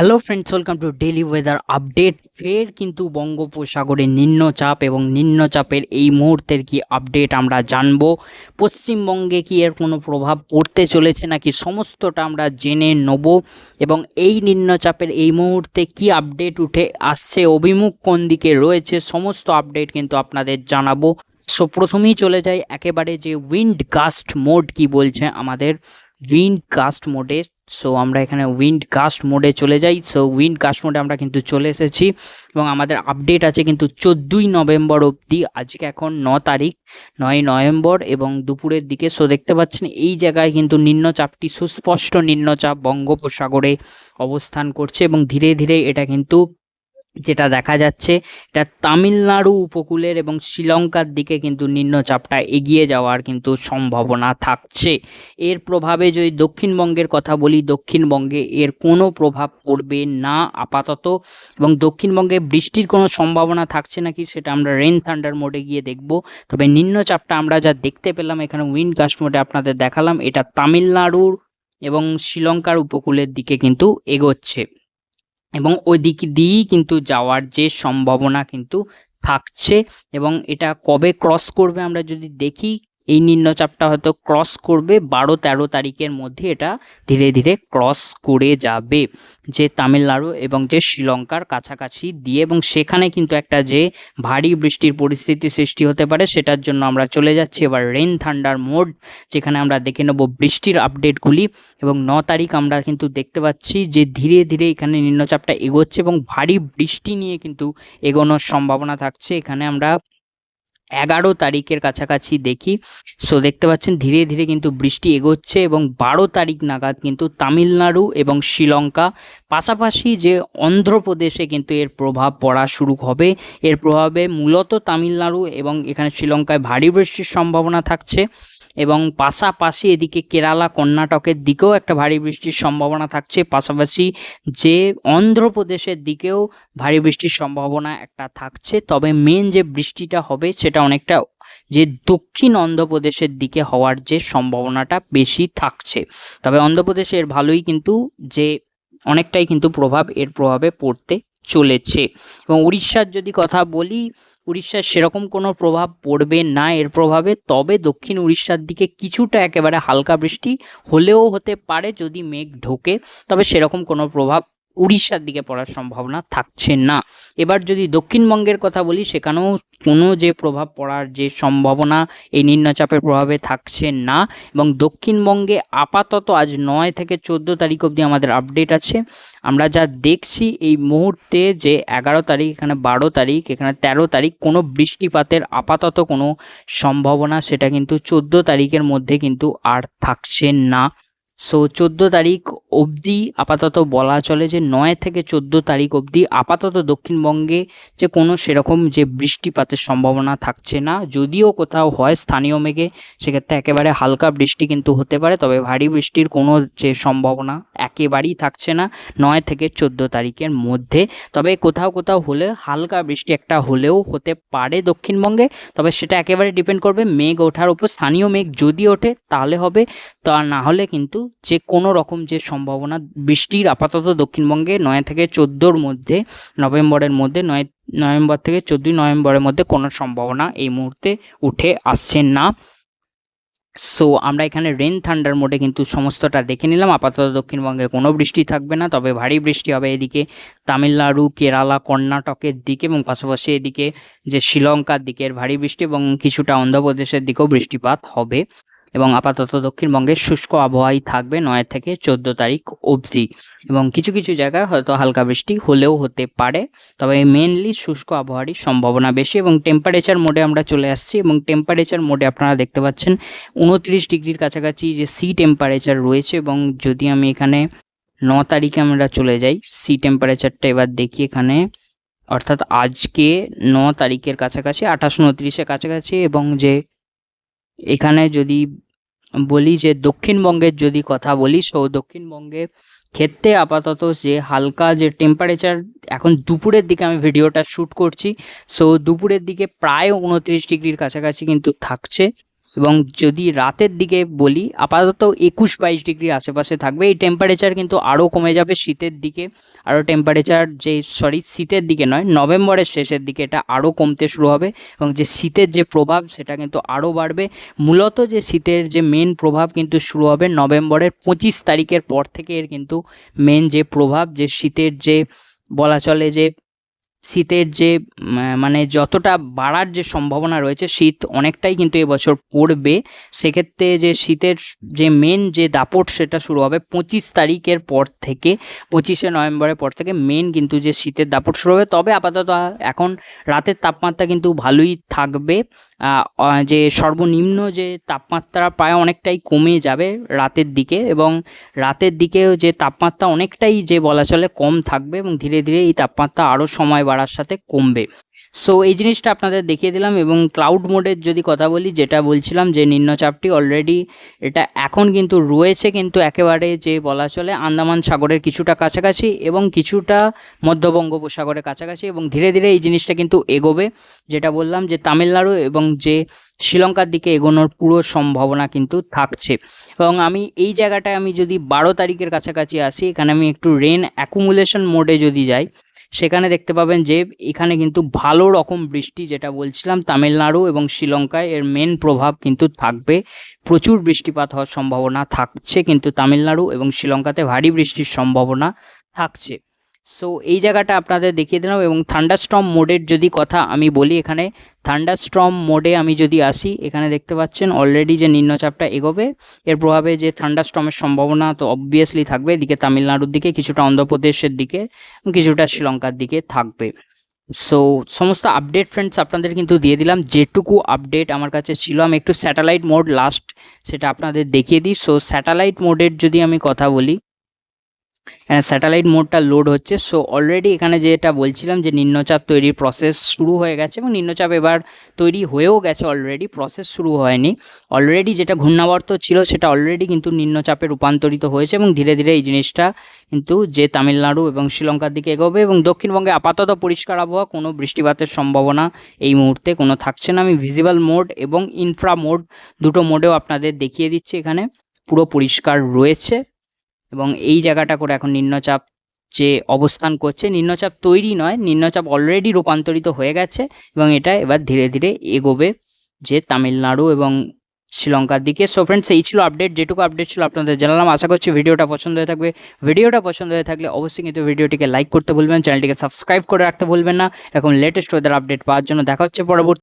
Hello friends welcome to daily weather update ফের কিন্তু বঙ্গোপসাগরে নিম্নচাপ এবং নিম্নচাপের এই মুহূর্তের কি আপডেট আমরা জানব? পশ্চিমবঙ্গে কি এর কোনো প্রভাব পড়তে চলেছে নাকি সমস্তটা আমরা জেনে নেব। এবং এই নিম্নচাপের এই মুহূর্তে কি আপডেট উঠে আসছে? অভিমুখ কোন দিকে রয়েছে? সমস্ত আপডেট কিন্তু আপনাদের জানাব। সো প্রথমেই চলে যাই একেবারে যে উইন্ড গাস্ট মোড কি বলছে আমাদের। উইন্ড গাস্ট মোডে সো আমরা এখানে উইন্ড কাস্ট মোডে চলে যাই। সো উইন্ড কাস্ট মোডে আমরা কিন্তু চলে এসেছি এবং আমাদের আপডেট আছে কিন্তু চোদ্দোই নভেম্বর অবধি। আজকে এখন ন তারিখ, নয় নভেম্বর এবং দুপুরের দিকে। সো দেখতে পাচ্ছেন এই জায়গায় কিন্তু নিম্নচাপটি, সুস্পষ্ট নিম্নচাপ বঙ্গোপসাগরে অবস্থান করছে এবং ধীরে ধীরে এটা কিন্তু যেটা দেখা যাচ্ছে, এটা তামিলনাড়ু উপকূলের এবং শ্রীলঙ্কার দিকে কিন্তু নিম্নচাপটা এগিয়ে যাওয়ার কিন্তু সম্ভাবনা থাকছে। এর প্রভাবে যদি দক্ষিণবঙ্গের কথা বলি, দক্ষিণবঙ্গে এর কোনো প্রভাব পড়বে না আপাতত এবং দক্ষিণবঙ্গে বৃষ্টির কোনো সম্ভাবনা থাকছে নাকি সেটা আমরা রেন থান্ডার মোডে গিয়ে দেখব। তবে নিম্নচাপটা আমরা যা দেখতে পেলাম, এখানে উইন্ড গাস্ট মোডে আপনাদের দেখালাম, এটা তামিলনাড়ুর এবং শ্রীলঙ্কার উপকূলের দিকে কিন্তু এগোচ্ছে। এবং ওই দিক দিয়েই কিন্তু যাওয়ার যে সম্ভাবনা কিন্তু থাকছে এবং এটা কবে ক্রস করবে আমরা যদি দেখি এই নিম্নচাপটা হয়তো ক্রস করবে বারো তেরো তারিখের মধ্যে এটা ধীরে ধীরে ক্রস করে যাবে যে তামিলনাড়ু এবং যে শ্রীলঙ্কার কাছাকাছি দিয়ে এবং সেখানে কিন্তু একটা যে ভারী বৃষ্টির পরিস্থিতি সৃষ্টি হতে পারে সেটার জন্য আমরা চলে যাচ্ছি এবার রেন থান্ডার মোড যেখানে আমরা দেখে নেব বৃষ্টির আপডেটগুলি এবং ন তারিখ আমরা কিন্তু দেখতে পাচ্ছি যে ধীরে ধীরে এখানে নিম্নচাপটা এগোচ্ছে এবং ভারী বৃষ্টি নিয়ে কিন্তু এগোনোর সম্ভাবনা থাকছে। এখানে আমরা এগারো তারিখের কাছাকাছি দেখি। সো দেখতে পাচ্ছেন, ধীরে ধীরে কিন্তু বৃষ্টি এগোচ্ছে এবং বারো তারিখ নাগাদ কিন্তু তামিলনাড়ু এবং শ্রীলঙ্কা, পাশাপাশি যে অন্ধ্রপ্রদেশে কিন্তু এর প্রভাব পড়া শুরু হবে। এর প্রভাবে মূলত তামিলনাড়ু এবং এখানে শ্রীলঙ্কায় ভারী বৃষ্টির সম্ভাবনা থাকছে। এবং পাশাপাশি এদিকে কেরালা, কর্ণাটকের দিকেও একটা ভারী বৃষ্টির সম্ভাবনা থাকছে। পাশাপাশি যে অন্ধ্রপ্রদেশের দিকেও ভারী বৃষ্টির সম্ভাবনা একটা থাকছে। তবে মেন যে বৃষ্টিটা হবে সেটা অনেকটা যে দক্ষিণ অন্ধ্রপ্রদেশের দিকে হওয়ার যে সম্ভাবনাটা বেশি থাকছে। তবে অন্ধ্রপ্রদেশের ভালোই কিন্তু যে অনেকটাই কিন্তু প্রভাব এর প্রভাবে পড়তে চলেছে। এবং উড়িষ্যার যদি কথা বলি উড়িষ্যার সেরকম কোনো প্রভাব পড়বে না এর প্রভাবে, তবে দক্ষিণ উড়িষ্যার দিকে কিছুটা একেবারে হালকা বৃষ্টি হলেও হতে পারে যদি মেঘ ঢোকে, তবে সেরকম কোনো প্রভাব উড়িষ্যার দিকে পড়ার সম্ভাবনা থাকছে না। এবার যদি দক্ষিণবঙ্গের কথা বলি, সেখানেও কোনো যে প্রভাব পড়ার যে সম্ভাবনা, এই নিম্নচাপের প্রভাবে থাকছে না। এবং দক্ষিণবঙ্গে আপাতত আজ নয় থেকে চোদ্দ তারিখ অবধি আমাদের আপডেট আছে। আমরা যা দেখছি এই মুহূর্তে যে এগারো তারিখ, এখানে বারো তারিখ, এখানে তেরো তারিখ, কোনো বৃষ্টিপাতের আপাতত কোনো সম্ভাবনা, সেটা কিন্তু চোদ্দ তারিখের মধ্যে কিন্তু আর থাকছে না। সো চোদ্দ তারিখ অবধি আপাতত বলা চলে যে নয় থেকে চোদ্দ তারিখ অবধি আপাতত দক্ষিণবঙ্গে যে কোনো সেরকম যে বৃষ্টিপাতের সম্ভাবনা থাকছে না। যদিও কোথাও হয় স্থানীয় মেঘে, সেক্ষেত্রে একেবারে হালকা বৃষ্টি কিন্তু হতে পারে, তবে ভারী বৃষ্টির কোনো যে সম্ভাবনা একেবারেই থাকছে না নয় থেকে চোদ্দ তারিখের মধ্যে। তবে কোথাও কোথাও হলে হালকা বৃষ্টি একটা হলেও হতে পারে দক্ষিণবঙ্গে, তবে সেটা একেবারে ডিপেন্ড করবে মেঘ ওঠার উপর। স্থানীয় মেঘ যদি ওঠে তাহলে হবে, তা না হলে কিন্তু যে কোনো রকম যে সম্ভাবনা, বৃষ্টির আপাতত দক্ষিণবঙ্গে নয় থেকে চোদ্দোর মধ্যে, নভেম্বরের মধ্যে, নয়, নভেম্বর থেকে চোদ্দোই নভেম্বরের মধ্যে কোনো সম্ভাবনা এই মুহূর্তে উঠে আসছে না। সো আমরা এখানে রেন থান্ডার মোডে কিন্তু সমস্তটা দেখে নিলাম। আপাতত দক্ষিণবঙ্গে কোনো বৃষ্টি থাকবে না, তবে ভারী বৃষ্টি হবে এদিকে তামিলনাড়ু, কেরালা, কর্ণাটকের দিকে এবং পাশাপাশি এদিকে যে শ্রীলঙ্কার দিকের ভারী বৃষ্টি এবং কিছুটা অন্ধ্রপ্রদেশের দিকেও বৃষ্টিপাত হবে। এবং আপাতত দক্ষিণবঙ্গের শুষ্ক আবহাওয়াই থাকবে নয় থেকে চোদ্দ তারিখ অবধি। এবং কিছু কিছু জায়গায় হয়তো হালকা বৃষ্টি হলেও হতে পারে, তবে মেনলি শুষ্ক আবহাওয়ারই সম্ভাবনা বেশি এবং টেম্পারেচার মোডে আমরা চলে আসছি এবং টেম্পারেচার মোডে আপনারা দেখতে পাচ্ছেন উনত্রিশ ডিগ্রির কাছাকাছি যে সি টেম্পারেচার রয়েছে এবং যদি আমি এখানে ন তারিখে আমরা চলে যাই সি টেম্পারেচারটা এবার দেখি এখানে। অর্থাৎ আজকে ন তারিখের কাছাকাছি, আঠাশ, উনত্রিশের কাছাকাছি এবং যে এখানে যদি বলি যে দক্ষিণবঙ্গের যদি কথা বলি সো দক্ষিণবঙ্গে ক্ষেত্রে আপাতত যে হালকা যে টেম্পারেচার এখন দুপুরের দিকে আমি ভিডিওটা শ্যুট করছি সো দুপুরের দিকে প্রায় উনত্রিশ ডিগ্রির কাছাকাছি কিন্তু থাকছে। এবং যদি রাতের দিকে বলি, আপাতত একুশ বাইশ ডিগ্রি আশেপাশে থাকবে। এই টেম্পারেচার কিন্তু আরও কমে যাবে শীতের দিকে। আরও টেম্পারেচার যে সরি শীতের দিকে নয়, নভেম্বরের শেষের দিকে এটা আরও কমতে শুরু হবে এবং যে শীতের যে প্রভাব সেটা কিন্তু আরও বাড়বে। মূলত যে শীতের যে মেন প্রভাব কিন্তু শুরু হবে নভেম্বরের পঁচিশ তারিখের পর থেকে এর কিন্তু মেন যে প্রভাব, যে শীতের যে বলা চলে যে শীতের যে মানে যতটা বাড়ার যে সম্ভাবনা রয়েছে, শীত অনেকটাই কিন্তু এবছর পড়বে। সেক্ষেত্রে যে শীতের যে মেন যে দাপট সেটা শুরু হবে পঁচিশ তারিখের পর থেকে, পঁচিশে নভেম্বরের পর থেকে মেন কিন্তু যে শীতের দাপট শুরু হবে। তবে আপাতত এখন রাতের তাপমাত্রা কিন্তু ভালোই থাকবে। যে সর্বনিম্ন যে তাপমাত্রা প্রায় অনেকটাই কমে যাবে রাতের দিকে এবং রাতের দিকেও যে তাপমাত্রা অনেকটাই যে বলা চলে কম থাকবে এবং ধীরে ধীরে এই তাপমাত্রা আরও সময় বাড়ার সাথে কমবে। সো এই জিনিসটা আপনাদের দেখিয়ে দিলাম এবং ক্লাউড মোডের যদি কথা বলি, যেটা বলছিলাম যে নিম্নচাপটি অলরেডি এটা এখন কিন্তু রয়েছে, কিন্তু একেবারে যে বলা চলে আন্দামান সাগরের কিছুটা কাছাকাছি এবং কিছুটা মধ্য বঙ্গোপসাগরের কাছাকাছি এবং ধীরে ধীরে এই জিনিসটা কিন্তু এগোবে। যেটা বললাম যে তামিলনাড়ু এবং যে শ্রীলঙ্কার দিকে এগোনোর পুরো সম্ভাবনা কিন্তু থাকছে। এবং আমি এই জায়গাটায় আমি যদি বারো তারিখের কাছাকাছি আসি, এখানে আমি একটু রেন অ্যাকুমুলেশন মোডে যদি যাই সেখানে দেখতে পাবেন যে এখানে কিন্তু ভালো রকম বৃষ্টি যেটা বলছিলাম, তামিলনাড়ু এবং শ্রীলঙ্কায় এর মেন প্রভাব কিন্তু থাকবে। প্রচুর বৃষ্টিপাত হওয়ার সম্ভাবনা থাকছে কিন্তু তামিলনাড়ু এবং শ্রীলঙ্কাতে ভারী বৃষ্টির সম্ভাবনা থাকছে। সো এই জায়গাটা আপনাদের দেখিয়ে দিলাম এবং থান্ডারস্টর্ম মোডের যদি কথা আমি বলি এখানে থান্ডারস্টর্ম মোডে আমি যদি আসি, এখানে দেখতে পাচ্ছেন অলরেডি যে নিম্নচাপটা এগোবে। এর প্রভাবে যে থান্ডারস্টর্মের সম্ভাবনা তো অবভিয়াসলি থাকবে, এদিকে তামিলনাড়ুর দিকে, কিছুটা অন্ধ্রপ্রদেশের দিকে কিছুটা শ্রীলঙ্কার দিকে থাকবে। সো সমস্ত আপডেট ফ্রেন্ডস আপনাদের কিন্তু দিয়ে দিলাম। যেটুকু আপডেট আমার কাছে ছিল, আমি একটু স্যাটেলাইট মোড লাস্ট সেটা আপনাদের দেখিয়ে দিই। সো স্যাটেলাইট মোডের যদি আমি কথা বলি এখানে স্যাটেলাইট মোডটা লোড হচ্ছে। সো অলরেডি এখানে যেটা বলছিলাম যে নিম্নচাপ তৈরির প্রসেস শুরু হয়ে গেছে এবং নিম্নচাপ এবার তৈরি হয়েও গেছে অলরেডি প্রসেস শুরু হয়নি। অলরেডি যেটা ঘূর্ণাবর্ত ছিল সেটা অলরেডি কিন্তু নিম্নচাপে রূপান্তরিত হয়েছে এবং ধীরে ধীরে এই জিনিসটা কিন্তু যে তামিলনাড়ু এবং শ্রীলঙ্কার দিকে এগোবে এবং দক্ষিণবঙ্গে আপাতত পরিষ্কার আবহাওয়া, কোনো বৃষ্টিপাতের সম্ভাবনা এই মুহূর্তে কোনো থাকছে না। আমি ভিজিবল মোড এবং ইনফ্রা মোড দুটো মোডেও আপনাদের দেখিয়ে দিচ্ছি এখানে। পুরো পরিষ্কার রয়েছে। এবং এই জায়গাটা করে এখন নিম্নচাপ যে অবস্থান করছে, নিম্নচাপ তৈরি নয়, নিম্নচাপ অলরেডি রূপান্তরিত হয়ে গেছে এবং এটা এবার ধীরে ধীরে এগোবে যে তামিলনাড়ু এবং শ্রীলঙ্কার দিকে। সো ফ্রেন্ডস এই ছিল আপডেট যেটুকু আপডেট ছিল আপনাদের জানালাম। আশা করছি ভিডিওটা পছন্দ হয়ে থাকবে। ভিডিওটা পছন্দ হয়ে থাকলে অবশ্যই কিন্তু ভিডিওটিকে লাইক করতে ভুলবেন চ্যানেলটিকে সাবস্ক্রাইব করে রাখতে ভুলবেন না। এরকম লেটেস্ট ওয়েদার আপডেট পাওয়ার জন্য দেখা হচ্ছে পরবর্তী